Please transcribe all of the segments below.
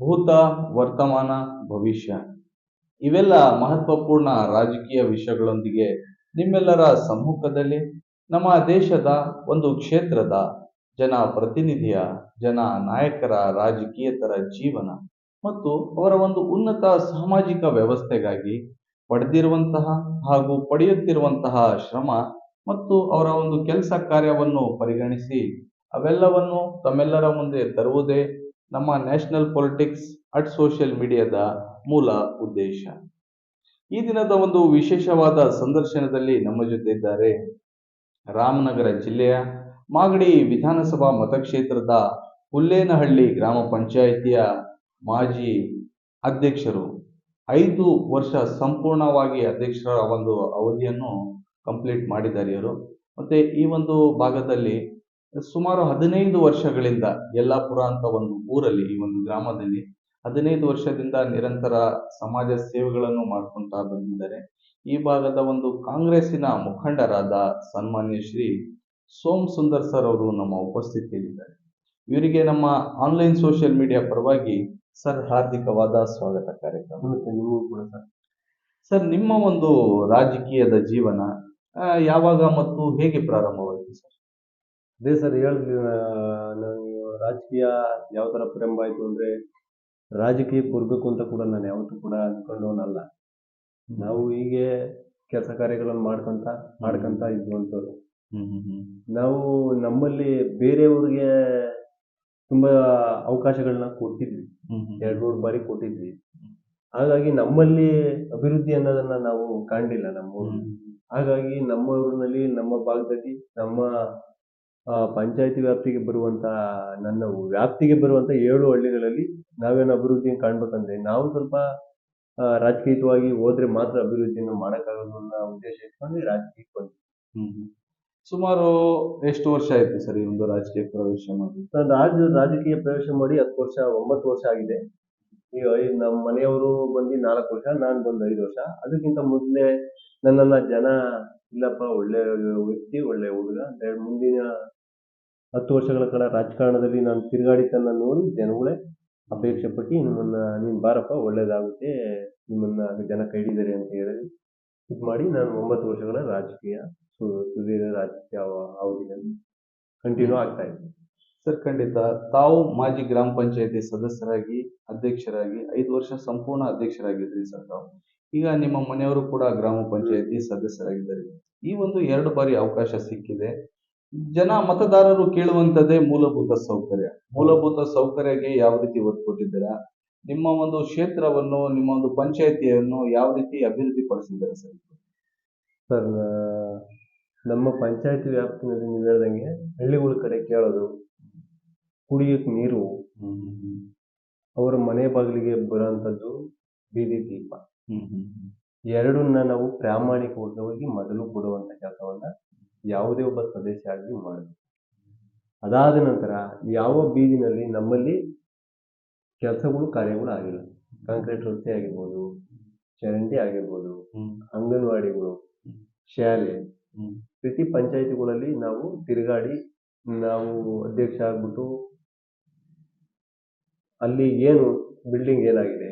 ಭೂತ, ವರ್ತಮಾನ, ಭವಿಷ್ಯ. ಇವೆಲ್ಲ ಮಹತ್ವಪೂರ್ಣ ರಾಜಕೀಯ ವಿಷಯಗಳೊಂದಿಗೆ ನಿಮ್ಮೆಲ್ಲರ ಸಮ್ಮುಖದಲ್ಲಿ ನಮ್ಮ ದೇಶದ ಒಂದು ಕ್ಷೇತ್ರದ ಜನ ಪ್ರತಿನಿಧಿಯ, ಜನ ನಾಯಕರ ರಾಜಕೀಯತರ ಜೀವನ ಮತ್ತು ಅವರ ಒಂದು ಉನ್ನತ ಸಾಮಾಜಿಕ ವ್ಯವಸ್ಥೆಗಾಗಿ ಪಡೆದಿರುವಂತಹ ಹಾಗೂ ಪಡೆಯುತ್ತಿರುವಂತಹ ಶ್ರಮ ಮತ್ತು ಅವರ ಒಂದು ಕೆಲಸ ಕಾರ್ಯವನ್ನು ಪರಿಗಣಿಸಿ ಅವೆಲ್ಲವನ್ನು ತಮ್ಮೆಲ್ಲರ ಮುಂದೆ ತರುವುದೇ ನಮ್ಮ ನ್ಯಾಷನಲ್ ಪೊಲಿಟಿಕ್ಸ್ ಅಟ್ ಸೋಷಿಯಲ್ ಮೀಡಿಯಾದ ಮೂಲ ಉದ್ದೇಶ. ಈ ದಿನದ ಒಂದು ವಿಶೇಷವಾದ ಸಂದರ್ಶನದಲ್ಲಿ ನಮ್ಮ ಜೊತೆ ಇದ್ದಾರೆ ರಾಮನಗರ ಜಿಲ್ಲೆಯ ಮಾಗಡಿ ವಿಧಾನಸಭಾ ಮತಕ್ಷೇತ್ರದ ಹುಲ್ಲೇನಹಳ್ಳಿ ಗ್ರಾಮ ಪಂಚಾಯಿತಿಯ ಮಾಜಿ ಅಧ್ಯಕ್ಷರು. ಐದು ವರ್ಷ ಸಂಪೂರ್ಣವಾಗಿ ಅಧ್ಯಕ್ಷರ ಒಂದು ಅವಧಿಯನ್ನು ಕಂಪ್ಲೀಟ್ ಮಾಡಿದ್ದಾರೆ ಇವರು. ಮತ್ತೆ ಈ ಒಂದು ಭಾಗದಲ್ಲಿ ಸುಮಾರು ಹದಿನೈದು ವರ್ಷಗಳಿಂದ ಯಲ್ಲಾಪುರ ಅಂತ ಒಂದು ಊರಲ್ಲಿ ಈ ಒಂದು ಗ್ರಾಮದಲ್ಲಿ ಹದಿನೈದು ವರ್ಷದಿಂದ ನಿರಂತರ ಸಮಾಜ ಸೇವೆಗಳನ್ನು ಮಾಡ್ಕೊಂತ ಬಂದಿದ್ದಾರೆ. ಈ ಭಾಗದ ಒಂದು ಕಾಂಗ್ರೆಸ್ಸಿನ ಮುಖಂಡರಾದ ಸನ್ಮಾನ್ಯ ಶ್ರೀ ಸೋಮ್ ಸುಂದರ್ ಸರ್ ಅವರು ನಮ್ಮ ಉಪಸ್ಥಿತಿಯಲ್ಲಿದ್ದಾರೆ. ಇವರಿಗೆ ನಮ್ಮ ಆನ್ಲೈನ್ ಸೋಷಿಯಲ್ ಮೀಡಿಯಾ ಪರವಾಗಿ ಸರ್ ಹಾರ್ದಿಕವಾದ ಸ್ವಾಗತ ಕಾರ್ಯಕ್ರಮ. ಕೂಡ ಸರ್? ಸರ್ ನಿಮ್ಮ ಒಂದು ರಾಜಕೀಯದ ಜೀವನ ಯಾವಾಗ ಮತ್ತು ಹೇಗೆ ಪ್ರಾರಂಭವಾಯಿತು ಸರ್? ಅದೇ ಸರ್ ಹೇಳಿದ್ವಿ ನಾನು ರಾಜಕೀಯ ಯಾವ ಥರ ಪ್ರಾರಂಭ ಆಯಿತು ಅಂದರೆ ರಾಜಕೀಯ ಕೊರಬೇಕು ಅಂತ ಕೂಡ ನಾನು ಯಾವತ್ತೂ ಕೂಡ ಅಂದ್ಕೊಂಡವನಲ್ಲ ನಾವು ಹೀಗೆ ಕೆಲಸ ಕಾರ್ಯಗಳನ್ನು ಮಾಡ್ಕೊಂತ ಮಾಡ್ಕೊಂತ ಇದ್ವಂಥವ್ರು ನಾವು ನಮ್ಮಲ್ಲಿ ಬೇರೆಯವ್ರಿಗೆ ತುಂಬ ಅವಕಾಶಗಳನ್ನ ಕೊಟ್ಟಿದ್ವಿ. ಎರಡು ಮೂರು ಬಾರಿ ಕೊಟ್ಟಿದ್ವಿ. ಹಾಗಾಗಿ ನಮ್ಮಲ್ಲಿ ಅಭಿವೃದ್ಧಿ ಅನ್ನೋದನ್ನ ನಾವು ಕಾಣಲಿಲ್ಲ ನಮ್ಮ. ಹಾಗಾಗಿ ನಮ್ಮ ಊರಿನಲ್ಲಿ ನಮ್ಮ ಭಾಗದಲ್ಲಿ ನಮ್ಮ ಪಂಚಾಯತಿ ವ್ಯಾಪ್ತಿಗೆ ಬರುವಂತ ನನ್ನ ವ್ಯಾಪ್ತಿಗೆ ಬರುವಂತ ಏಳು ಹಳ್ಳಿಗಳಲ್ಲಿ ನಾವೇನು ಅಭಿವೃದ್ಧಿ ಕಾಣ್ಬೇಕಂದ್ರೆ ನಾವು ಸ್ವಲ್ಪ ರಾಜಕೀಯವಾಗಿ ಹೋದ್ರೆ ಮಾತ್ರ ಅಭಿವೃದ್ಧಿಯನ್ನು ಮಾಡೋಕ್ಕಾಗೋದು ಅನ್ನೋ ಉದ್ದೇಶ ಇಟ್ಕೊಂಡು ರಾಜಕೀಯಕ್ಕೆ ಬಂದ್ವಿ. ಹ್ಮ್. ಸುಮಾರು ಎಷ್ಟು ವರ್ಷ ಆಯ್ತು ಸರ್ ಈ ಒಂದು ರಾಜಕೀಯ ಪ್ರವೇಶ ಮಾಡಿ ನಾನು ರಾಜ ರಾಜಕೀಯ ಪ್ರವೇಶ ಮಾಡಿ ಹತ್ತು ವರ್ಷ ಒಂಬತ್ತು ವರ್ಷ ಆಗಿದೆ. ಈಗ ನಮ್ಮ ಮನೆಯವರು ಬಂದು ನಾಲ್ಕು ವರ್ಷ ನಾನು ಬಂದು ಐದು ವರ್ಷ. ಅದಕ್ಕಿಂತ ಮೊದಲೇ ನನ್ನನ್ನ ಜನ ಇಲ್ಲಪ್ಪ, ಒಳ್ಳೆ ವ್ಯಕ್ತಿ, ಒಳ್ಳೆ ಹುಡುಗ. ಅಂತ ಹೇಳಿ ಮುಂದಿನ ಹತ್ತು ವರ್ಷಗಳ ಕಾಲ ರಾಜಕಾರಣದಲ್ಲಿ ನಾನು ತಿರುಗಾಡಿದ್ದನ್ನ ನೋಡಿ ಜನಗಳೇ ಅಪೇಕ್ಷೆ ಪಟ್ಟು ನಿಮ್ಮನ್ನ ನೀನು ಬಾರಪ್ಪ, ಒಳ್ಳೇದಾಗುತ್ತೆ. ನಿಮ್ಮನ್ನ ಜನ ಕೈ ಹಿಡಿತಾರೆ ಅಂತ ಹೇಳಿ ಇದು ಮಾಡಿ ನಾನು ಒಂಬತ್ತು ವರ್ಷಗಳ ರಾಜಕೀಯ ಸುದೀರ್ಘ ರಾಜಕೀಯ ಅವ- ಅವಧಿಯಲ್ಲಿ ಕಂಟಿನ್ಯೂ ಆಗ್ತಾ ಇದ್ದೀನಿ. ಸರ್, ಖಂಡಿತ ತಾವು ಮಾಜಿ ಗ್ರಾಮ ಪಂಚಾಯತಿ ಸದಸ್ಯರಾಗಿ, ಅಧ್ಯಕ್ಷರಾಗಿ, ಐದು ವರ್ಷ ಸಂಪೂರ್ಣ ಅಧ್ಯಕ್ಷರಾಗಿದ್ರಿ ಸರ್ ತಾವು. ಈಗ ನಿಮ್ಮ ಮನೆಯವರು ಕೂಡ ಗ್ರಾಮ ಪಂಚಾಯತಿ ಸದಸ್ಯರಾಗಿದ್ದಾರೆ. ಈ ಒಂದು ಎರಡು ಬಾರಿ ಅವಕಾಶ ಸಿಕ್ಕಿದೆ. ಜನ ಮತದಾರರು ಕೇಳುವಂತದ್ದೇ ಮೂಲಭೂತ ಸೌಕರ್ಯ. ಮೂಲಭೂತ ಸೌಕರ್ಯಕ್ಕೆ ಯಾವ ರೀತಿ ಒತ್ತು ಕೊಟ್ಟಿದ್ದೀರಾ ನಿಮ್ಮ ಒಂದು ಕ್ಷೇತ್ರವನ್ನು ನಿಮ್ಮ ಒಂದು ಪಂಚಾಯತಿಯನ್ನು ಯಾವ ರೀತಿ ಅಭಿವೃದ್ಧಿ ಪಡಿಸಿದ್ದಾರೆ ಸರ್ ಸರ್ ನಮ್ಮ ಪಂಚಾಯತಿ ವ್ಯಾಪ್ತಿನಲ್ಲಿ ನೀವು ಹೇಳ್ದಂಗೆ ಹಳ್ಳಿಗಳ ಕಡೆ ಕೇಳೋದು ಕುಡಿಯೋಕ್ ನೀರು ಅವರ ಮನೆ ಬಾಗಿಲಿಗೆ ಬರೋಂಥದ್ದು ಬೀದಿ ದೀಪ. ಹ್ಮ್ ಹ್ಮ್ ಎರಡನ್ನ ನಾವು ಪ್ರಾಮಾಣಿಕವಾಗಿ ಮೊದಲು ಕೊಡುವಂತ ಕೆಲಸವನ್ನ ಯಾವುದೇ ಒಬ್ಬ ಸದಸ್ಯ ಆಗಿ ಮಾಡಬೇಕು. ಅದಾದ ನಂತರ ಯಾವ ಬೀದಿನಲ್ಲಿ ನಮ್ಮಲ್ಲಿ ಕೆಲಸಗಳು, ಕಾರ್ಯಗಳು ಆಗಿಲ್ಲ. ಕಾಂಕ್ರೀಟ್ ರಸ್ತೆ ಆಗಿರ್ಬೋದು, ಚರಂಡಿ ಆಗಿರ್ಬೋದು, ಅಂಗನವಾಡಿಗಳು, ಶಾಲೆ, ಪ್ರತಿ ಪಂಚಾಯತಿಗಳಲ್ಲಿ ನಾವು ತಿರುಗಾಡಿ ನಾವು ಅಧ್ಯಕ್ಷ ಆಗ್ಬಿಟ್ಟು ಅಲ್ಲಿ ಏನು ಬಿಲ್ಡಿಂಗ್ ಏನಾಗಿದೆ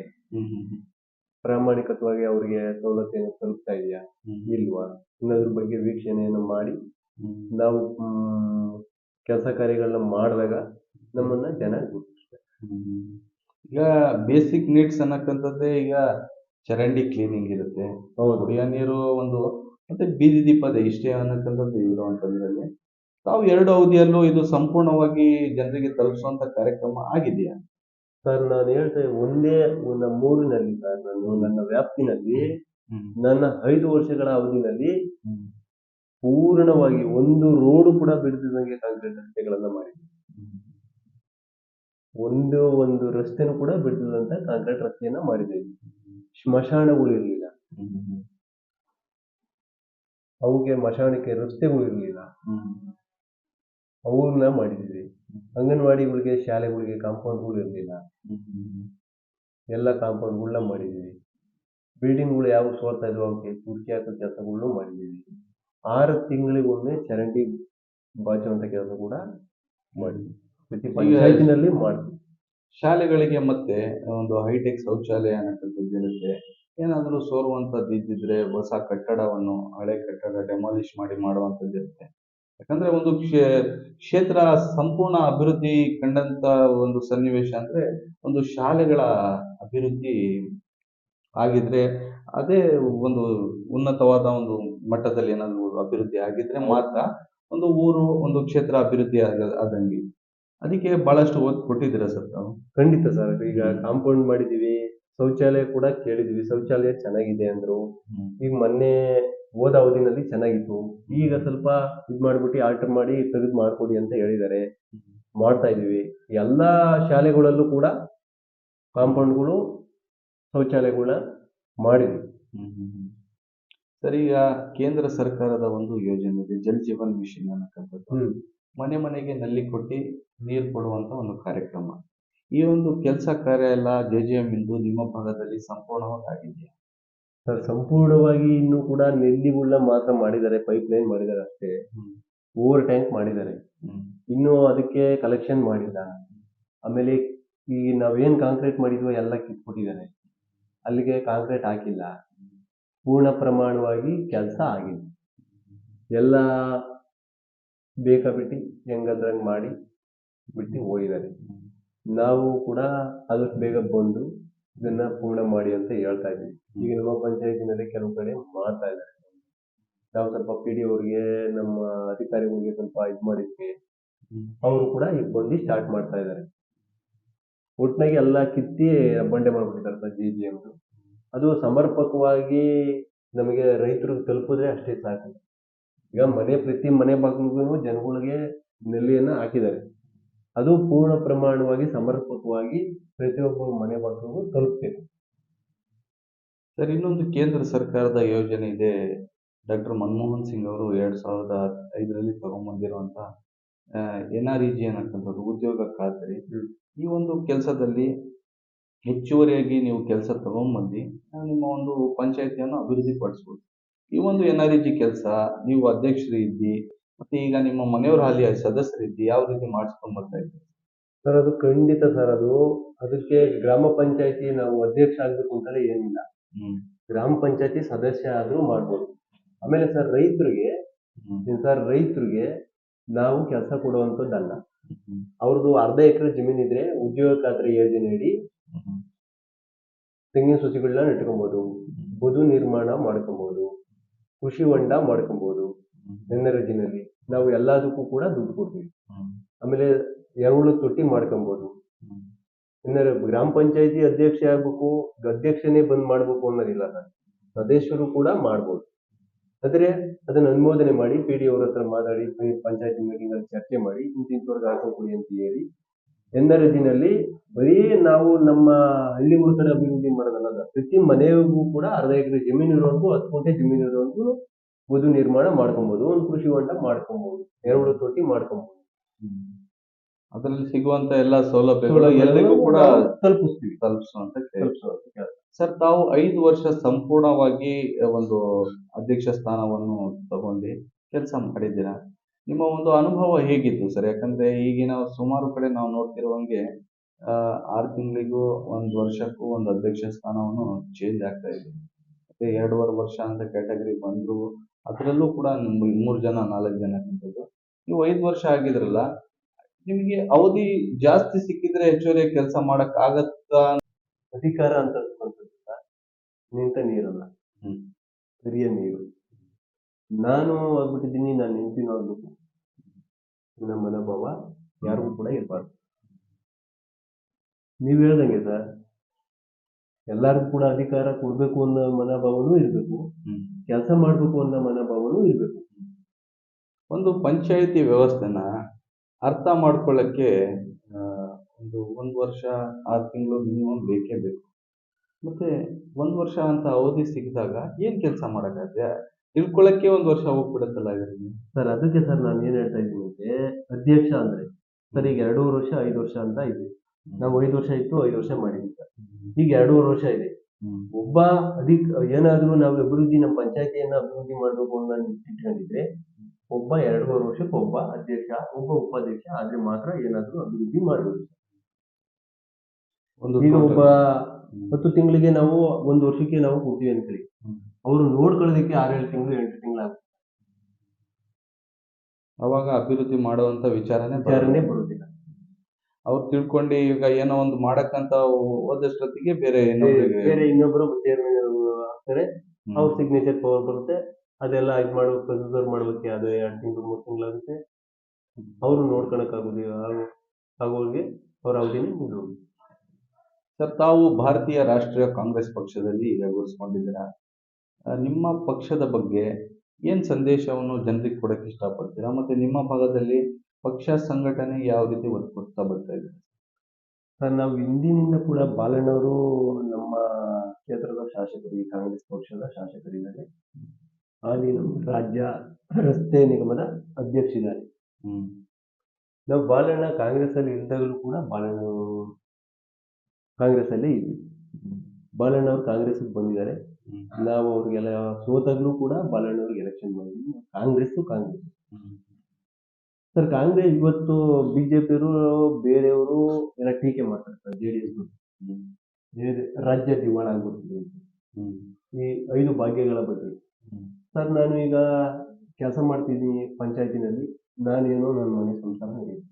ಪ್ರಾಮಾಣಿಕವಾಗಿ ಅವರಿಗೆ ಸವಲತ್ತೇನು ತಲುಪ್ತಾ ಇದೆಯಾ? ಇಲ್ವಾ? ಅನ್ನೋದ್ರ ಬಗ್ಗೆ ವೀಕ್ಷಣೆಯನ್ನು ಮಾಡಿ. ನಾವು ಕೆಲಸ ಕಾರ್ಯಗಳನ್ನ ಮಾಡಿದಾಗ ನಮ್ಮನ್ನ ಜನ ಗುರುತಿಸ್ತಾರೆ. ಈಗ ಬೇಸಿಕ್ ನೀಡ್ಸ್ ಅನ್ನಕ್ಕಂಥದ್ದೇ ಈಗ ಚರಂಡಿ ಕ್ಲೀನಿಂಗ್ ಇರುತ್ತೆ. ಕುಡಿಯೋ ನೀರು ಒಂದು ಮತ್ತೆ ಬೀದಿ ದೀಪದ ಇಷ್ಟೇ ಅನ್ನಕ್ಕಂಥದ್ದು ಇರುವಂತದ್ರಲ್ಲಿ ತಾವು ಎರಡು ಅವಧಿಯಲ್ಲೂ ಇದು ಸಂಪೂರ್ಣವಾಗಿ ಜನರಿಗೆ ತಲುಪಿಸುವಂತ ಕಾರ್ಯಕ್ರಮ ಆಗಿದೆಯಾ? ಸರ್ ನಾನು ಹೇಳ್ತೇನೆ ಒಂದೇ ಒಂದು ಊರಿನಲ್ಲಿ ಸರ್ ನಾನು ನನ್ನ ವ್ಯಾಪ್ತಿನಲ್ಲಿ ನನ್ನ ಐದು ವರ್ಷಗಳ ಅವಧಿನಲ್ಲಿ ಪೂರ್ಣವಾಗಿ ಒಂದು ರೋಡ್ ಕೂಡ ಬಿಡದಿದ್ದಂಗೆ ಕಾಂಕ್ರೀಟ್ ರಸ್ತೆಗಳನ್ನ ಮಾಡಿದ್ವಿ ಒಂದು ಒಂದು ರಸ್ತೆನೂ ಕೂಡ ಬಿಡದಂತ ಕಾಂಕ್ರೀಟ್ ರಸ್ತೆಯನ್ನ ಮಾಡಿದ್ದೇವೆ ಸ್ಮಶಾನಗಳು ಇರಲಿಲ್ಲ. ಅವಕ್ಕೆ ಮಶಾನಕ್ಕೆ ರಸ್ತೆಗಳು ಇರಲಿಲ್ಲ. ಅವನ್ನ ಮಾಡಿದ್ದೀವಿ ಅಂಗನವಾಡಿಗಳಿಗೆ ಶಾಲೆಗಳಿಗೆ ಕಾಂಪೌಂಡ್ಗಳು ಇರಲಿಲ್ಲ. ಎಲ್ಲ ಕಾಂಪೌಂಡ್ಗಳನ್ನ ಮಾಡಿದ್ದೀವಿ ಬಿಲ್ಡಿಂಗ್ಗಳು ಯಾವಾಗ ಸೋರ್ತಾ ಇದ್ವು ಅವಕ್ಕೆ ಪೂರ್ತಿ ಹಾಕೋ ಕೆಲಸಗಳನ್ನೂ ಮಾಡಿದ್ದೀವಿ ಆರು ತಿಂಗಳಿಗೊಮ್ಮೆ ಚರಂಡಿ ಬಾಚುವಂಥ ಕೆಲಸ ಕೂಡ ಮಾಡಿದ್ವಿ. ಪ್ರತಿ ಪಂಚಾಯತಿನಲ್ಲಿ ಮಾಡಿದ್ವಿ. ಶಾಲೆಗಳಿಗೆ ಮತ್ತೆ ಒಂದು ಹೈಟೆಕ್ ಶೌಚಾಲಯ ಅನ್ನತಕ್ಕದ್ದು ಇರುತ್ತೆ ಏನಾದರೂ ಸೋರುವಂಥದ್ದು ಇದ್ದಿದ್ರೆ ಹೊಸ ಕಟ್ಟಡವನ್ನು ಹಳೆ ಕಟ್ಟಡ ಡೆಮಾಲಿಷ್ ಮಾಡಿ ಮಾಡುವಂಥದ್ದು ಇರುತ್ತೆ. ಯಾಕಂದ್ರೆ ಒಂದು ಕ್ಷೇ- ಕ್ಷೇತ್ರ ಸಂಪೂರ್ಣ ಅಭಿವೃದ್ಧಿ ಕಂಡಂತ ಒಂದು ಸನ್ನಿವೇಶ ಅಂದ್ರೆ ಒಂದು ಶಾಲೆಗಳ ಅಭಿವೃದ್ಧಿ ಆಗಿದ್ರೆ ಅದೇ ಒಂದು ಉನ್ನತವಾದ ಒಂದು ಮಟ್ಟದಲ್ಲಿ ಏನಾದ್ರು ಅಭಿವೃದ್ಧಿ ಆಗಿದ್ರೆ ಮಾತ್ರ ಒಂದು ಊರು, ಒಂದು ಕ್ಷೇತ್ರ ಅಭಿವೃದ್ಧಿ ಆಗ, ಆದಂಗೆ. ಅದಕ್ಕೆ ಬಹಳಷ್ಟು ಒತ್ತು ಕೊಟ್ಟಿದ್ದೀರಾ ಸರ್ ತಾವು? ಖಂಡಿತ ಸರ್. ಈಗ ಕಾಂಪೌಂಡ್ ಮಾಡಿದೀವಿ ಶೌಚಾಲಯ ಕೂಡ ಕೇಳಿದ್ವಿ. ಶೌಚಾಲಯ ಚೆನ್ನಾಗಿದೆ ಅಂದ್ರು. ಈಗ ಮೊನ್ನೆ ಹೋದ ಅವಧಿನಲ್ಲಿ ಚೆನ್ನಾಗಿತ್ತು. ಈಗ ಸ್ವಲ್ಪ ಇದ್ ಮಾಡ್ಬಿಟ್ಟು ಆಲ್ಟರ್ ಮಾಡಿ ತೆಗೆದು ಮಾಡ್ಕೊಡಿ ಅಂತ ಹೇಳಿದ್ದಾರೆ ಮಾಡ್ತಾ ಇದೀವಿ ಎಲ್ಲಾ ಶಾಲೆಗಳಲ್ಲೂ ಕೂಡ ಕಾಂಪೌಂಡ್ಗಳು ಶೌಚಾಲಯಗಳನ್ನ ಮಾಡಿದ್ವಿ. ಸರ್ ಈಗ ಕೇಂದ್ರ ಸರ್ಕಾರದ ಒಂದು ಯೋಜನೆ ಇದೆ. ಜಲ್ ಜೀವನ್ ಮಿಷನ್ ಅನ್ನತಕ್ಕಂಥದ್ದು. ಹ್ಮ್. ಮನೆ ಮನೆಗೆ ನಲ್ಲಿ ಕೊಟ್ಟಿ ನೀರು ಕೊಡುವಂತ ಒಂದು ಕಾರ್ಯಕ್ರಮ. ಈ ಒಂದು ಕೆಲಸ ಕಾರ್ಯ ಎಲ್ಲ ಜೆ ಜೆ ಎಂ ಇಂದು ನಿಮ್ಮ ಭಾಗದಲ್ಲಿ ಸಂಪೂರ್ಣವಾಗಿ ಆಗಿದೆಯಾ? ಸರ್ ಸಂಪೂರ್ಣವಾಗಿ ಇನ್ನೂ ಕೂಡ ನೆಲ್ಲಿಗುಳ್ಳ ಮಾತ್ರ ಮಾಡಿದ್ದಾರೆ ಪೈಪ್ ಲೈನ್ ಮಾಡಿದ್ದಾರೆ ಅಷ್ಟೇ. ಓವರ್ ಟ್ಯಾಂಕ್ ಮಾಡಿದ್ದಾರೆ. ಇನ್ನೂ ಅದಕ್ಕೆ ಕಲೆಕ್ಷನ್ ಮಾಡಿಲ್ಲ. ಆಮೇಲೆ ಈ ನಾವೇನು ಕಾಂಕ್ರೀಟ್ ಮಾಡಿದ್ವೋ ಎಲ್ಲ ಕಿತ್ಕೊಟ್ಟಿದ್ದಾರೆ ಅಲ್ಲಿಗೆ ಕಾಂಕ್ರೀಟ್ ಹಾಕಿಲ್ಲ. ಪೂರ್ಣ ಪ್ರಮಾಣವಾಗಿ ಕೆಲಸ ಆಗಿದೆ. ಎಲ್ಲ ಬೇಕಾಬಿಟ್ಟು ಹೆಂಗದ್ರಂಗೆ ಮಾಡಿ ಬಿಟ್ಟು ಹೋಗಿದ್ದಾರೆ. ನಾವು ಕೂಡ ಆದಷ್ಟು ಬೇಗ ಬಂದು ಇದನ್ನ ಪೂರ್ಣ ಮಾಡಿ ಅಂತ ಹೇಳ್ತಾ ಇದ್ವಿ. ಈಗ ನಮ್ಮ ಪಂಚಾಯತಿನಲ್ಲಿ ಕೆಲವು ಕಡೆ ಮಾಡ್ತಾ ಇದ್ದಾರೆ. ನಾವು ಸ್ವಲ್ಪ ಪಿ ಡಿ ಅವ್ರಿಗೆ, ನಮ್ಮ ಅಧಿಕಾರಿಗಳಿಗೆ ಸ್ವಲ್ಪ ಇದು ಮಾಡಿದ್ವಿ ಅವರು ಕೂಡ ಈಗ ಬಂದು ಸ್ಟಾರ್ಟ್ ಮಾಡ್ತಾ ಇದ್ದಾರೆ. ಒಟ್ನಾಗಿ ಎಲ್ಲ ಕಿತ್ತಿ ಬಂಡೆ ಮಾಡ್ಬಿಟ್ಟಿದ್ದಾರೆ ಜಿ ಜಿ ಎಮ್ದು ಅದು ಸಮರ್ಪಕವಾಗಿ ನಮಗೆ ರೈತರು ತಲುಪಿದ್ರೆ ಅಷ್ಟೇ ಸಾಕು. ಈಗ ಮನೆ, ಪ್ರತಿ ಮನೆ ಬಾಗಿಲಿಗೂ ಜನಗಳಿಗೆ ನೆಲ್ಲಿಯನ್ನ ಹಾಕಿದ್ದಾರೆ. ಅದು ಪೂರ್ಣ ಪ್ರಮಾಣವಾಗಿ ಸಮರ್ಪಕವಾಗಿ ಪ್ರತಿಯೊಬ್ಬ ಮನೆ ಬಾಗಿಲಿಗೂ ತಲುಪಬೇಕು ಸರ್ ಇನ್ನೊಂದು ಕೇಂದ್ರ ಸರ್ಕಾರದ ಯೋಜನೆ ಇದೆ. ಡಾಕ್ಟರ್ ಮನಮೋಹನ್ ಸಿಂಗ್ ಅವರು ಎರಡ್ ಸಾವಿರದ ಐದರಲ್ಲಿ ತಗೊಂಡ್ಬಂದಿರುವಂತಹ ಎನ್ ಆರ್ ಇ ಜಿ ಅನ್ನಕ್ಕಂಥದ್ದು ಉದ್ಯೋಗ ಖಾತರಿ. ಈ ಒಂದು ಕೆಲಸದಲ್ಲಿ ಹೆಚ್ಚುವರಿಯಾಗಿ ನೀವು ಕೆಲಸ ತಗೊಂಬಂದು ನಿಮ್ಮ ಒಂದು ಪಂಚಾಯತಿಯನ್ನು ಅಭಿವೃದ್ಧಿ ಪಡಿಸ್ಬೋದು ಈ ಒಂದು ಎನ್ ಆರ್ ಇ ಜಿ ಕೆಲಸ ನೀವು ಅಧ್ಯಕ್ಷರು ಇದ್ದಿ ಮತ್ತೆ ಈಗ ನಿಮ್ಮ ಮನೆಯವರು ಹಾಲಿ ಸದಸ್ಯರಿದ್ದು ಯಾವ ರೀತಿ ಮಾಡಿಸ್ಕೊಂಡ್ ಬರ್ತಾ ಇದ್ದೀರಿ? ಸರ್ ಅದು ಖಂಡಿತ ಸರ್ ಅದು ಅದಕ್ಕೆ ಗ್ರಾಮ ಪಂಚಾಯತಿ ನಾವು ಅಧ್ಯಕ್ಷ ಆಗ್ಬೇಕು ಅಂತಲೇ ಏನಿಲ್ಲ. ಗ್ರಾಮ ಪಂಚಾಯತಿ ಸದಸ್ಯ ಆದ್ರೂ ಮಾಡ್ಬೋದು. ಆಮೇಲೆ ಸರ್ ರೈತರಿಗೆ ಸರ್ ರೈತರಿಗೆ ನಾವು ಕೆಲಸ ಕೊಡುವಂತದ್ದಲ್ಲ ಅವ್ರದ್ದು ಅರ್ಧ ಎಕರೆ ಜಮೀನ್ ಇದ್ರೆ ಉದ್ಯೋಗ ಖಾತ್ರಿ ಯೋಜನೆಯಡಿ ಅಡಿ ತೆಂಗಿನ ಸಸಿಗಳನ್ನ ನೆಟ್ಕೊಬಹುದು ಬದು ನಿರ್ಮಾಣ ಮಾಡ್ಕೊಬಹುದು ಕೃಷಿ ಹೊಂಡ ಮಾಡ್ಕೊಬಹುದು ಎನ್ನರಜಿನಲ್ಲಿ ನಾವು ಎಲ್ಲದಕ್ಕೂ ಕೂಡ ದುಡ್ಡು ಕೊಡ್ತೀವಿ. ಆಮೇಲೆ ಎರಡು ತೊಟ್ಟಿ ಮಾಡ್ಕೊಬೋದು. ಹ್ಮ್ ಗ್ರಾಮ ಪಂಚಾಯತಿ ಅಧ್ಯಕ್ಷ ಆಗ್ಬೇಕು, ಅಧ್ಯಕ್ಷನೇ ಬಂದ್ ಮಾಡ್ಬೇಕು ಅನ್ನೋದಿಲ್ಲ ಸರ್. ಸದಸ್ಯರು ಕೂಡ ಮಾಡ್ಬೋದು. ಆದ್ರೆ ಅದನ್ನ ಅನುಮೋದನೆ ಮಾಡಿ ಪಿ ಡಿ ಅವ್ರ ಹತ್ರ ಮಾತಾಡಿ, ಪಂಚಾಯತಿ ಮೀಟಿಂಗ್ ಅಲ್ಲಿ ಚರ್ಚೆ ಮಾಡಿ ಇಂತಿಂತವ್ರಿಗೆ ಹಾಕೋಕೊಡಿ ಅಂತ ಹೇಳಿ ಎನ್ನರಜಿನಲ್ಲಿ ಬರೀ ನಾವು ನಮ್ಮ ಹಳ್ಳಿ ಕಡೆ ಅಭಿವೃದ್ಧಿ ಮಾಡೋದಲ್ಲ. ಪ್ರತಿ ಮನೆಗೂ ಕೂಡ ಅರ್ಧ ಎಕರೆ ಜಮೀನು ಇರೋರ್ಗೂ ಹತ್ತು ಗುಂಟೆ ಜಮೀನು ಇರೋರ್ಗೂ ಬದು ನಿರ್ಮಾಣ ಮಾಡ್ಕೊಬಹುದು ಒಂದು ಕೃಷಿ ಹೊಂಡ ಮಾಡ್ಕೊಬಹುದು ಎರಡು ತೊಟ್ಟಿ ಮಾಡ್ಕೊಬಹುದು. ಅದರಲ್ಲಿ ಸಿಗುವಂತ ಎಲ್ಲ ಸೌಲಭ್ಯಗಳು ಎಲ್ಲರಿಗೂ ಕೂಡ ತಲುಪಿಸ್ತೀವಿ. ತಲುಪಿಸುವಂತ ಕೆಲಸ ತಲುಪಿಸುವಂತ ಕೆಲಸ. ಸರ್ ತಾವು ಐದು ವರ್ಷ ಸಂಪೂರ್ಣವಾಗಿ ಒಂದು ಅಧ್ಯಕ್ಷ ಸ್ಥಾನವನ್ನು ತಗೊಂಡಿ ಕೆಲಸ ಮಾಡಿದ್ದೀರಾ? ನಿಮ್ಮ ಒಂದು ಅನುಭವ ಹೇಗಿತ್ತು ಸರ್? ಯಾಕಂದ್ರೆ ಈಗಿನ ಸುಮಾರು ಕಡೆ ನಾವು ನೋಡ್ತಿರುವಂಗೆ ಆ, ಆರು ತಿಂಗಳಿಗೂ ಒಂದು ವರ್ಷಕ್ಕೂ ಒಂದು ಅಧ್ಯಕ್ಷ ಸ್ಥಾನವನ್ನು ಚೇಂಜ್ ಆಗ್ತಾ ಇದೆ. ಮತ್ತೆ ಎರಡೂವರೆ ವರ್ಷ ಅಂತ ಕ್ಯಾಟಗರಿ ಬಂದ್ರು ಅದರಲ್ಲೂ ಕೂಡ ನಮ್ಮ ಮೂರು ಜನ ನಾಲ್ಕು ಜನ ಅಂತದ್ದು ನೀವು ಐದು ವರ್ಷ ಆಗಿದ್ರಲ್ಲ ನಿಮಗೆ ಅವಧಿ ಜಾಸ್ತಿ ಸಿಕ್ಕಿದ್ರೆ ಹೆಚ್ಚುವರಿ ಕೆಲಸ ಮಾಡಕ್ ಆಗತ್ತಾ ಅಧಿಕಾರ ಅಂತ ನಿಂತ ನೀರಲ್ಲ. ಹ್ಮ್. ಹಿರಿಯ ನೀರು. ನಾನು ಆಗ್ಬಿಟ್ಟಿದ್ದೀನಿ ನಾನು ನಿಂತಿನ ಆಗ್ಬೇಕು. ನನ್ನ ಮನೋಭಾವ ಯಾರಿಗೂ ಕೂಡ ಇರಬಾರ್ದು. ನೀವ್ ಹೇಳ್ದಂಗೆ ಸರ್ ಎಲ್ಲರಿಗೂ ಕೂಡ ಅಧಿಕಾರ ಕೊಡಬೇಕು ಅನ್ನೋ ಮನೋಭಾವನೂ ಇರಬೇಕು. ಕೆಲಸ ಮಾಡಬೇಕು ಅನ್ನೋ ಮನೋಭಾವನೂ ಇರಬೇಕು. ಒಂದು ಪಂಚಾಯಿತಿ ವ್ಯವಸ್ಥೆನ ಅರ್ಥ ಮಾಡ್ಕೊಳ್ಳೋಕ್ಕೆ ಒಂದು ಒಂದು ವರ್ಷ ಆರು ತಿಂಗಳು ಮಿನಿಮಮ್ ಬೇಕೇ ಬೇಕು. ಮತ್ತೆ ಒಂದು ವರ್ಷ ಅಂತ ಅವಧಿ ಸಿಕ್ಕಿದಾಗ ಏನು ಕೆಲಸ ಮಾಡೋಕ್ಕಾಗತ್ತೆ ತಿಳ್ಕೊಳ್ಳೋಕ್ಕೆ ಒಂದು ವರ್ಷ ಹೋಗ್ಬಿಡುತ್ತಲ್ಲ ಇದರಲ್ಲಿ. ಸರ್ ಅದಕ್ಕೆ ಸರ್ ನಾನು ಏನು ಹೇಳ್ತಾ ಇದ್ದೀನಿ ಅಂದ್ರೆ ಅಧ್ಯಕ್ಷ ಅಂದ್ರೆ ಸರ್ ಈಗ ಎರಡೂವರೆ ವರ್ಷ ಐದು ವರ್ಷ ಅಂತ ಇದೆ. ನಾವು ಐದು ವರ್ಷ ಇತ್ತು ಐದು ವರ್ಷ ಮಾಡಿದ್ವಿ ಈಗ ಎರಡೂವರೆ ವರ್ಷ ಇದೆ. ಒಬ್ಬ ಅಧಿಕ ಏನಾದ್ರೂ ನಾವು ಅಭಿವೃದ್ಧಿ ನಮ್ಮ ಪಂಚಾಯತಿಯನ್ನ ಅಭಿವೃದ್ಧಿ ಮಾಡಬೇಕು ಅಂತ ಇಟ್ಕೊಂಡಿದ್ರೆ ಒಬ್ಬ ಎರಡೂವರೆ ವರ್ಷಕ್ಕೆ ಒಬ್ಬ ಅಧ್ಯಕ್ಷ ಒಬ್ಬ ಉಪಾಧ್ಯಕ್ಷ ಆದ್ರೆ ಮಾತ್ರ ಏನಾದ್ರೂ ಅಭಿವೃದ್ಧಿ ಮಾಡಬೇಕು ಒಂದು ಈಗ ಒಬ್ಬ. ಹತ್ತು ತಿಂಗಳಿಗೆ ನಾವು ಒಂದು ವರ್ಷಕ್ಕೆ ನಾವು ಕೊಡ್ತೀವಿ ಅನ್ಕೊಳ್ಳಿ. ಅವರು ನೋಡ್ಕೊಳ್ಳೋದಕ್ಕೆ ಆರೇಳು ತಿಂಗಳು ಎಂಟು ತಿಂಗಳು ಅವಾಗ ಅಭಿವೃದ್ಧಿ ಮಾಡುವಂತ ವಿಚಾರನೆ ವಿಚಾರನೆ ಬರುವುದಿಲ್ಲ ಅವ್ರು ತಿಳ್ಕೊಂಡು ಈಗ ಏನೋ ಒಂದು ಮಾಡಕ್ಕಂತ ಹೋದಷ್ಟೊತ್ತಿಗೆ ಬೇರೆ ಬೇರೆ ಇನ್ನೊಬ್ರಿಗೆ ಬೇರೆ ಇನ್ನೊಬ್ರು ಚೇರ್ಮನ್ ಆಗ್ತಾರೆ. ಅವ್ರ ಸಿಗ್ನೇಚರ್ ಪವರ್ ಬರುತ್ತೆ ಅದೆಲ್ಲ ಇದು ಮಾಡ್ಬೇಕು ಪ್ರೊಸೆಸರ್ ಮಾಡ್ಬೇಕು ಅದು ಎರಡು ತಿಂಗಳು ಮೂರು ತಿಂಗಳಾಗುತ್ತೆ ಅವರು ನೋಡ್ಕೊಳಕ್ ಆಗೋದಿಲ್ಲ ಅವ್ರ ಅವಧಿನೇ ಮುಗಿದೋಗಿ ಸರ್ ತಾವು ಭಾರತೀಯ ರಾಷ್ಟ್ರೀಯ ಕಾಂಗ್ರೆಸ್ ಪಕ್ಷದಲ್ಲಿ ಈಗ ಗುರುಸ್ಕೊಂಡಿದ್ದೀರಾ ಆ, ನಿಮ್ಮ ಪಕ್ಷದ ಬಗ್ಗೆ ಏನ್ ಸಂದೇಶವನ್ನು ಜನರಿಗೆ ಕೊಡಕ್ಕೆ ಇಷ್ಟಪಡ್ತೀರಾ? ಮತ್ತೆ ನಿಮ್ಮ ಭಾಗದಲ್ಲಿ ಪಕ್ಷ ಸಂಘಟನೆ ಯಾವ ರೀತಿ ಒತ್ತು ಕೊಡ್ತಾ ಬರ್ತಾ ಇದೆ? ಸರ್ ನಾವು ಹಿಂದಿನಿಂದ ಕೂಡ ಬಾಲಣ್ಣವರು ನಮ್ಮ ಕ್ಷೇತ್ರದ ಶಾಸಕರು ಈ ಕಾಂಗ್ರೆಸ್ ಪಕ್ಷದ ಶಾಸಕರಿದ್ದಾರೆ. ಹಾಲಿ ನಮ್ಮ ರಾಜ್ಯ ರಸ್ತೆ ನಿಗಮದ ಅಧ್ಯಕ್ಷರಿದ್ದಾರೆ. ಹ್ಮ್. ನಾವು ಬಾಲಣ್ಣ ಕಾಂಗ್ರೆಸ್ ಅಲ್ಲಿ ಇದ್ದಾಗಲೂ ಕೂಡ ಬಾಲಣ್ಣ ಕಾಂಗ್ರೆಸ್ ಅಲ್ಲೇ ಇದ್ವಿ. ಬಾಲಣ್ಣ ಅವರು ಕಾಂಗ್ರೆಸ್ ಬಂದಿದ್ದಾರೆ. ನಾವು ಅವ್ರಿಗೆಲ್ಲ ಸೋತಾಗ್ಲೂ ಕೂಡ ಬಾಲಣ್ಣ ಅವ್ರಿಗೆ ಎಲೆಕ್ಷನ್ ಮಾಡಿದ್ವಿ ಕಾಂಗ್ರೆಸ್. ಕಾಂಗ್ರೆಸ್. ಸರ್ ಕಾಂಗ್ರೆಸ್ ಇವತ್ತು ಬಿಜೆಪಿಯವರು ಬೇರೆಯವರು ಎಲ್ಲ ಟೀಕೆ ಮಾಡ್ತಾರೆ ಜೆ ಡಿ ಎಸ್ ರಾಜ್ಯ ದಿವಾಳ ಆಗ್ಬಿಡ್ತೀವಿ ಅಂತ. ಈ ಐದು ಭಾಗ್ಯಗಳ ಬಗ್ಗೆ. ಸರ್ ನಾನು ಈಗ ಕೆಲಸ ಮಾಡ್ತಿದ್ದೀನಿ ಪಂಚಾಯತಿನಲ್ಲಿ. ನಾನೇನೋ ನನ್ನ ಮನೆ ಸಂಸಾರ ನಡೆಯುತ್ತೆ.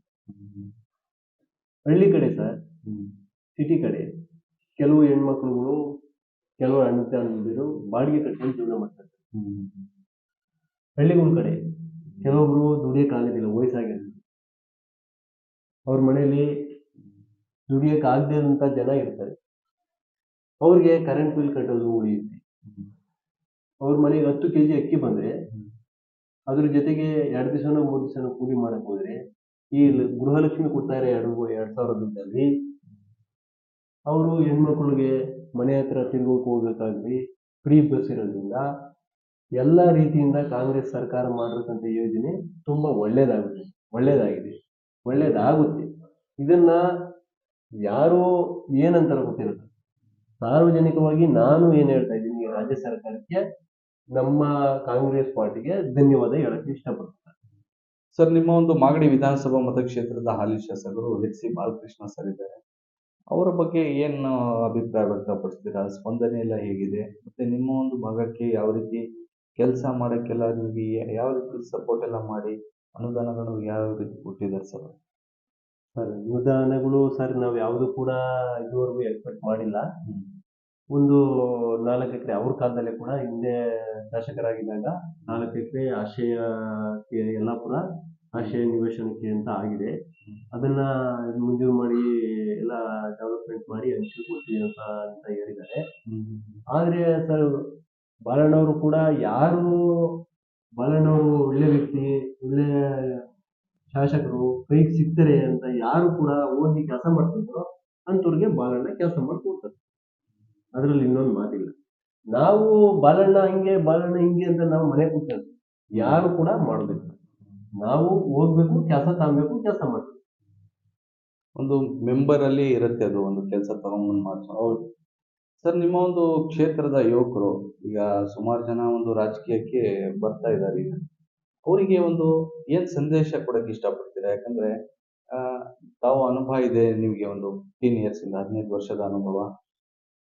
ಹಳ್ಳಿ ಕಡೆ ಸರ್ ಸಿಟಿ ಕಡೆ ಕೆಲವು ಹೆಣ್ಮಕ್ಳುಗಳು ಕೆಲವು ಅಣ್ಣ ತಮ್ಮಂದಿರು ಬಾಡಿಗೆ ಕಟ್ಕೊಂಡು ಜೀವನ ಮಾಡ್ತಾರೆ. ಹಳ್ಳಿಗೊಂದು ಹಳ್ಳಿಗಳ ಕಡೆ ಕೆಲವೊಬ್ರು ದುಡಿಯೋಕ್ಕಾಗೋದಿಲ್ಲ ವಯಸ್ಸಾಗಿರ್ತದೆ ಅವ್ರ ಮನೆಯಲ್ಲಿ ದುಡಿಯಕ್ಕೆ ಆಗದೆ ಅಂತ ಜನ ಇರ್ತಾರೆ. ಅವ್ರಿಗೆ ಕರೆಂಟ್ ಬಿಲ್ ಕಟ್ಟೋದು ಉಳಿಯುತ್ತೆ. ಅವ್ರ ಮನೆಗೆ ಹತ್ತು ಕೆಜಿ ಅಕ್ಕಿ ಬಂದ್ರೆ, ಅದ್ರ ಜೊತೆಗೆ ಎರಡು ದಿವಸನೋ ಮೂರು ದಿವಸನೋ ಕೂಲಿ ಮಾಡಕ್ ಹೋದ್ರೆ, ಈ ಲ- ಗೃಹಲಕ್ಷ್ಮಿ ಕೊಡ್ತಾರೆ ಎರಡು ಎರಡು ಸಾವಿರ ದುಡ್ಡಲ್ಲಿ, ಅವರು ಹೆಣ್ಮಕ್ಳಿಗೆ ಮನೆ ಹತ್ರ ತಿರುಗೋಕೆ ಹೋಗ್ಬೇಕಾಗ್ಲಿ ಫ್ರೀ ಬಸ್ ಇರೋದ್ರಿಂದ ಎಲ್ಲ ರೀತಿಯಿಂದ ಕಾಂಗ್ರೆಸ್ ಸರ್ಕಾರ ಮಾಡಿರತಕ್ಕಂಥ ಯೋಜನೆ ತುಂಬಾ ಒಳ್ಳೇದಾಗುತ್ತೆ, ಒಳ್ಳೇದಾಗಿದೆ, ಒಳ್ಳೇದಾಗುತ್ತೆ. ಇದನ್ನ ಯಾರು ಏನಂತಾರೆ ಗೊತ್ತಿಲ್ಲ ಸಾರ್ವಜನಿಕವಾಗಿ ನಾನು ಏನು ಹೇಳ್ತಾ ಇದ್ದೀನಿ ರಾಜ್ಯ ಸರ್ಕಾರಕ್ಕೆ ನಮ್ಮ ಕಾಂಗ್ರೆಸ್ ಪಾರ್ಟಿಗೆ ಧನ್ಯವಾದ ಹೇಳಕ್ಕೆ ಇಷ್ಟಪಡ್ತಾರೆ ಸರ್, ನಿಮ್ಮ ಒಂದು ಮಾಗಡಿ ವಿಧಾನಸಭಾ ಮತಕ್ಷೇತ್ರದ ಹಾಲಿ ಶಾಸಕರು ಎಚ್ ಸಿ ಬಾಲಕೃಷ್ಣ ಸರ್ ಇದ್ದಾರೆ. ಅವರ ಬಗ್ಗೆ ಏನು ಅಭಿಪ್ರಾಯ ವ್ಯಕ್ತಪಡಿಸ್ತೀರಾ? ಸ್ಪಂದನೆ ಎಲ್ಲ ಹೇಗಿದೆ? ಮತ್ತೆ ನಿಮ್ಮ ಒಂದು ಭಾಗಕ್ಕೆ ಯಾವ ರೀತಿ ಕೆಲಸ ಮಾಡೋಕ್ಕೆಲ್ಲ ನಿಮಗೆ ಯಾವ ರೀತಿ ಸಪೋರ್ಟ್ ಎಲ್ಲ ಮಾಡಿ? ಅನುದಾನಗಳು ಯಾವ ರೀತಿ ಕೊಟ್ಟಿದ್ದಾರೆ ಸರ್? ಸರ್ ಅನುದಾನಗಳು ಸರ್ ನಾವು ಯಾವುದು ಕೂಡ ಇದುವರೆಗೂ ಎಕ್ಸ್ಪೆಕ್ಟ್ ಮಾಡಿಲ್ಲ. ಒಂದು ನಾಲ್ಕು ಎಕರೆ ಅವ್ರ ಕಾಲದಲ್ಲೇ ಕೂಡ ಹಿಂದೆ ಶಾಸಕರಾಗಿದ್ದಾಗ ನಾಲ್ಕು ಎಕರೆ ಎಲ್ಲ ಕೂಡ ಆಶಯ ನಿವೇಶನಕ್ಕೆ ಅಂತ ಆಗಿದೆ. ಅದನ್ನ ಮಂಜೂರು ಮಾಡಿ ಎಲ್ಲ ಡೆವಲಪ್ಮೆಂಟ್ ಮಾಡಿ ಹಂಚಿ ಕೊಡ್ತೀವಿ ಅಂತ ಅಂತ ಹೇಳಿದ್ದಾರೆ. ಆದ್ರೆ ಸರ್ ಬಾಲಣ್ಣವರು ಕೂಡ ಯಾರು ಬಾಲಣ್ಣವರು ಒಳ್ಳೆ ವ್ಯಕ್ತಿ ಒಳ್ಳೆ ಶಾಸಕರು ಕೈಗೆ ಸಿಗ್ತಾರೆ ಅಂತ ಯಾರು ಕೂಡ ಓದಿ ಕೆಲಸ ಮಾಡ್ತಿದ್ರು ಅಂಥವ್ರಿಗೆ ಬಾಲಣ್ಣ ಕೆಲಸ ಮಾಡ್ಕೊಡ್ತಾರೆ. ಅದ್ರಲ್ಲಿ ಇನ್ನೊಂದು ಮಾತಿಲ್ಲ. ನಾವು ಬಾಲಣ್ಣ ಹಿಂಗೆ ಬಾಲಣ್ಣ ಹಿಂಗೆ ಅಂತ ನಾವು ಮನೆ ಕೂತ್ಕೊಂಡು ಯಾರು ಕೂಡ ಮಾಡಬೇಕು ನಾವು ಹೋಗ್ಬೇಕು ಕೆಲಸ ತಗೊಬೇಕು ಕೆಲಸ ಮಾಡ್ಬೇಕು. ಒಂದು ಮೆಂಬರ್ ಅಲ್ಲಿ ಇರುತ್ತೆ ಅದು ಒಂದು ಕೆಲಸ ತಗೊಂಬಂದು ಮಾಡಿಸೋ. ಹೌದು. ಸರ್ ನಿಮ್ಮ ಒಂದು ಕ್ಷೇತ್ರದ ಯುವಕರು ಈಗ ಸುಮಾರು ಜನ ಒಂದು ರಾಜಕೀಯಕ್ಕೆ ಬರ್ತಾ ಇದ್ದಾರೆ. ಈಗ ಅವರಿಗೆ ಒಂದು ಏನ್ ಸಂದೇಶ ಕೊಡಕ್ಕೆ ಇಷ್ಟಪಡ್ತೀರಾ? ಯಾಕಂದ್ರೆ ಆ, ತಾವು ಅನುಭವ ಇದೆ ನಿಮಗೆ ಒಂದು ಫಿಫ್ಟೀನ್ ಇಯರ್ಸ್ ಇಂದ ಹದಿನೈದು ವರ್ಷದ ಅನುಭವ.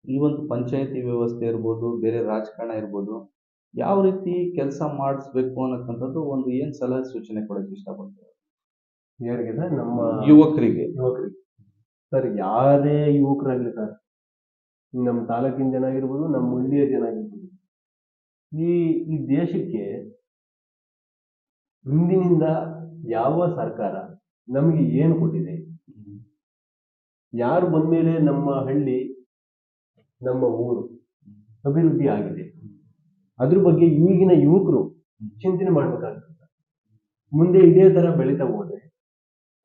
ಈ ಒಂದು ಪಂಚಾಯತಿ ವ್ಯವಸ್ಥೆ ಇರ್ಬೋದು ಬೇರೆ ರಾಜಕಾರಣ ಇರ್ಬೋದು ಯಾವ ರೀತಿ ಕೆಲಸ ಮಾಡಿಸ್ಬೇಕು ಅನ್ನಕ್ಕಂಥದ್ದು ಒಂದು ಏನ್ ಸಲಹೆ ಸೂಚನೆ ಕೊಡಕ್ಕೆ ಇಷ್ಟಪಡ್ತೀರಾ? ಯಾರಿಗೆ ನಮ್ಮ ಯುವಕರಿಗೆ. ಯುವಕರಿಗೆ. ಸರ್ ಯಾರೇ ಯುವಕರಾಗಲಿ ಸರ್ ನಮ್ಮ ತಾಲೂಕಿನ ಜನ ಆಗಿರ್ಬೋದು ನಮ್ಮ ಹಳ್ಳಿಯ ಜನ ಆಗಿರ್ಬೋದು. ಈ ಈ ದೇಶಕ್ಕೆ ಹಿಂದಿನಿಂದ ಯಾವ ಸರ್ಕಾರ ನಮಗೆ ಏನು ಕೊಟ್ಟಿದೆ? ಯಾರು ಬಂದ್ಮೇಲೆ ನಮ್ಮ ಹಳ್ಳಿ ನಮ್ಮ ಊರು ಅಭಿವೃದ್ಧಿ ಆಗಿದೆ? ಅದ್ರ ಬಗ್ಗೆ ಈಗಿನ ಯುವಕರು ಚಿಂತನೆ ಮಾಡ್ಬೇಕಾಗ್ತದೆ. ಮುಂದೆ ಇದೇ ತರ ಬೆಳೀತಾ ಹೋದ್ರೆ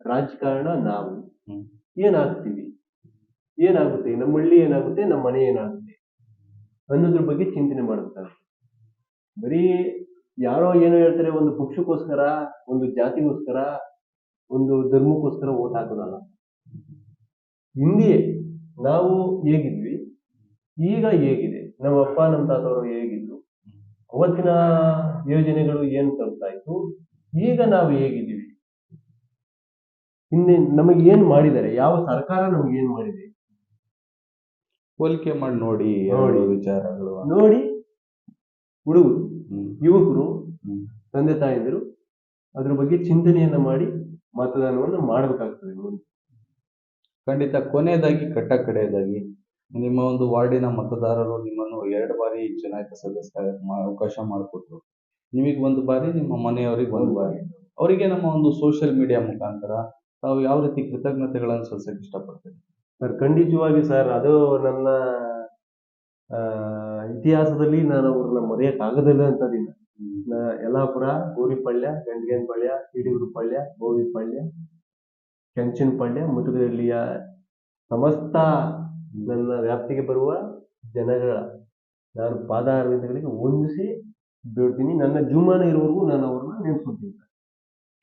ರಾಜಕಾರಣ ನಾವು ಏನಾಗ್ತೀವಿ? ಏನಾಗುತ್ತೆ? ನಮ್ಮ ಹಳ್ಳಿ ಏನಾಗುತ್ತೆ? ನಮ್ಮ ಮನೆ ಏನಾಗುತ್ತೆ? ಅನ್ನೋದ್ರ ಬಗ್ಗೆ ಚಿಂತನೆ ಮಾಡುತ್ತಾರೆ ಬರೀ ಯಾರೋ ಏನೋ ಹೇಳ್ತಾರೆ, ಒಂದು ಪಕ್ಷಕ್ಕೋಸ್ಕರ, ಒಂದು ಜಾತಿಗೋಸ್ಕರ, ಒಂದು ಧರ್ಮಕ್ಕೋಸ್ಕರ ಓಟ್ ಹಾಕೋದಲ್ಲ. ಹಿಂದೆ ನಾವು ಹೇಗಿದ್ವಿ? ಈಗ ಹೇಗಿದೆ? ನಮ್ಮ ಅಪ್ಪ, ನಮ್ಮ ತಾತವರು ಹೇಗಿದ್ರು? ಅವತ್ತಿನ ಯೋಜನೆಗಳು ಏನ್ ತರ್ತಾ ಇತ್ತು? ಈಗ ನಾವು ಹೇಗಿದ್ದೀವಿ? ಹಿಂದೆ ನಮಗೆ ಏನ್ ಮಾಡಿದ್ದಾರೆ? ಯಾವ ಸರ್ಕಾರ ನಮ್ಗೆ ಏನ್ ಮಾಡಿದೆ? ಹೋಲಿಕೆ ಮಾಡಿ ನೋಡಿ ನೋಡಿ. ಎರಡು ವಿಚಾರಗಳು ನೋಡಿ. ಹುಡುಗರು ಯುವಕರು. ತಂದೆ ತಾಯಂದಿರು ಅದ್ರ ಬಗ್ಗೆ ಚಿಂತನೆಯನ್ನ ಮಾಡಿ ಮತದಾನವನ್ನು ಮಾಡಬೇಕಾಗ್ತದೆ ಮುಂದೆ. ಖಂಡಿತ ಕೊನೆಯದಾಗಿ ಕಟ್ಟ ಕಡೆಯದಾಗಿ ನಿಮ್ಮ ಒಂದು ವಾರ್ಡಿನ ಮತದಾರರು ನಿಮ್ಮನ್ನು ಎರಡು ಬಾರಿ ಚುನಾಯಿತ ಸದಸ್ಯ ಅವಕಾಶ ಮಾಡಿಕೊಟ್ರು. ನಿಮಗೆ ಒಂದು ಬಾರಿ ನಿಮ್ಮ ಮನೆಯವರಿಗೆ ಒಂದು ಬಾರಿ. ಅವರಿಗೆ ನಮ್ಮ ಒಂದು ಸೋಷಿಯಲ್ ಮೀಡಿಯಾ ಮುಖಾಂತರ ತಾವು ಯಾವ ರೀತಿ ಕೃತಜ್ಞತೆಗಳನ್ನು ಸಲ್ಲಿಸಕ್ಕೆ ಇಷ್ಟಪಡ್ತೀರಿ? ಸರ್ ಖಂಡಿತವಾಗಿ ಸರ್ ಅದು ನನ್ನ ಆ, ಇತಿಹಾಸದಲ್ಲಿ ನಾನು ಅವ್ರನ್ನ ಮರೆಯಕ್ಕಾಗದಿಲ್ಲ ಅಂತ ದಿನ ನ- ಯಲ್ಲಾಪುರ ಗೋರಿಪಳ್ಯ ಬೋವಿ ಹಿಡಿಯೂರುಪಳ್ಯ ಬೋವಿಪಾಳ್ಯ ಕೆಂಚನಪಾಳ್ಯ ಮುತುಗದಳ್ಳಿಯ ಸಮಸ್ತ ನನ್ನ ವ್ಯಾಪ್ತಿಗೆ ಬರುವ ಜನಗಳ ನಾನು ಪಾದಾರ್ವಿಂದಗಳಿಗೆ ಹೊಂದಿಸಿ ಬಿಡ್ತೀನಿ. ನನ್ನ ಜೀವಮಾನ ಇರುವವರೆಗೂ ನಾನು ಅವ್ರನ್ನ ನೆನೆಸ್ಕೊತೀನಿ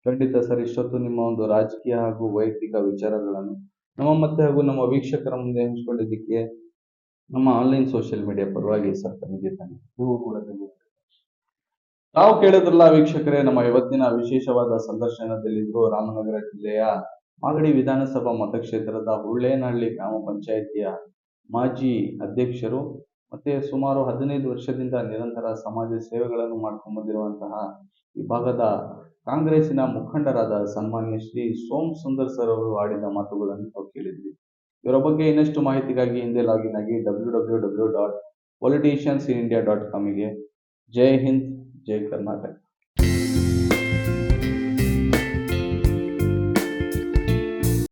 ಖಂಡಿತ ಸರ್ ಇಷ್ಟೊತ್ತು ನಿಮ್ಮ ಒಂದು ರಾಜಕೀಯ ಹಾಗೂ ವೈಯಕ್ತಿಕ ವಿಚಾರಗಳನ್ನು ನಮ್ಮ ಮತ್ತೆ ಹಾಗೂ ನಮ್ಮ ವೀಕ್ಷಕರ ಮುಂದೆ ಹಂಚಿಕೊಂಡಿದ್ದಕ್ಕೆ ನಮ್ಮ ಆನ್ಲೈನ್ ಸೋಷಿಯಲ್ ಮೀಡಿಯಾ ಪರವಾಗಿ ಸರ್ ತಮಗೆ ನೀವು ಕೂಡ ತಾವು ನಾವು ಕೇಳಿದ್ರಲ್ಲ ವೀಕ್ಷಕರೇ ನಮ್ಮ ಇವತ್ತಿನ ವಿಶೇಷವಾದ ಸಂದರ್ಶನದಲ್ಲಿದ್ದು ರಾಮನಗರ ಜಿಲ್ಲೆಯ ಮಾಗಡಿ ವಿಧಾನಸಭಾ ಮತಕ್ಷೇತ್ರದ ಹುಳ್ಳೇನಹಳ್ಳಿ ಗ್ರಾಮ ಪಂಚಾಯಿತಿಯ ಮಾಜಿ ಅಧ್ಯಕ್ಷರು ಮತ್ತೆ ಸುಮಾರು ಹದಿನೈದು ವರ್ಷದಿಂದ ನಿರಂತರ ಸಮಾಜ ಸೇವೆಗಳನ್ನು ಮಾಡ್ಕೊಂಡು ಬಂದಿರುವಂತಹ ಈ ಭಾಗದ ಕಾಂಗ್ರೆಸ್ಸಿನ ಮುಖಂಡರಾದ ಸನ್ಮಾನ್ಯ ಶ್ರೀ ಸೋಮ್ ಸುಂದರ್ ಸರ್ ಅವರು ಆಡಿದ ಮಾತುಗಳನ್ನು ನಾವು ಕೇಳಿದ್ವಿ. ಇವರ ಬಗ್ಗೆ ಇನ್ನಷ್ಟು ಮಾಹಿತಿಗಾಗಿ ಹಿಂದೆ ಲಾಗಿನ್ ಆಗಿ W W W dot politicians in India dot ಕಾಮಿಗೆ. Jai Hind, Jai Karnataka.